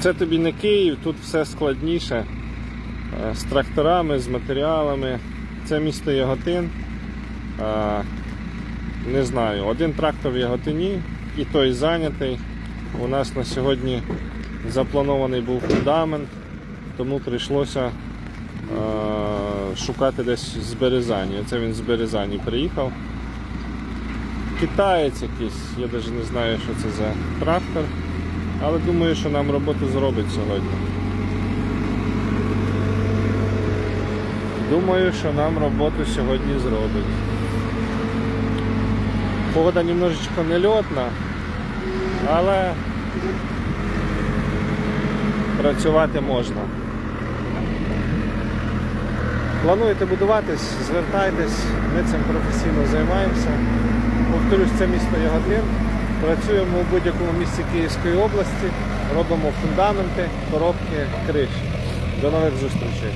Це тобі не Київ, тут все складніше. Е, З тракторами, з матеріалами. Це місто Яготин. Е, Не знаю, один трактор в Яготині і той зайнятий. У нас на сьогодні запланований був фундамент, тому прийшлося е, шукати десь з Березані. Це він з Березані приїхав. Китаєць якийсь, я навіть не знаю, що це за трактор, але думаю, що нам роботу зробить сьогодні. Думаю, що нам роботу сьогодні зробить. Погода немножечко нельотна, але працювати можна. Плануєте будуватись, звертайтесь, ми цим професійно займаємося. Повторюсь, це місто Ягодлин. Працюємо у будь-якому місці Київської області, робимо фундаменти, коробки, криші. До нових зустрічей.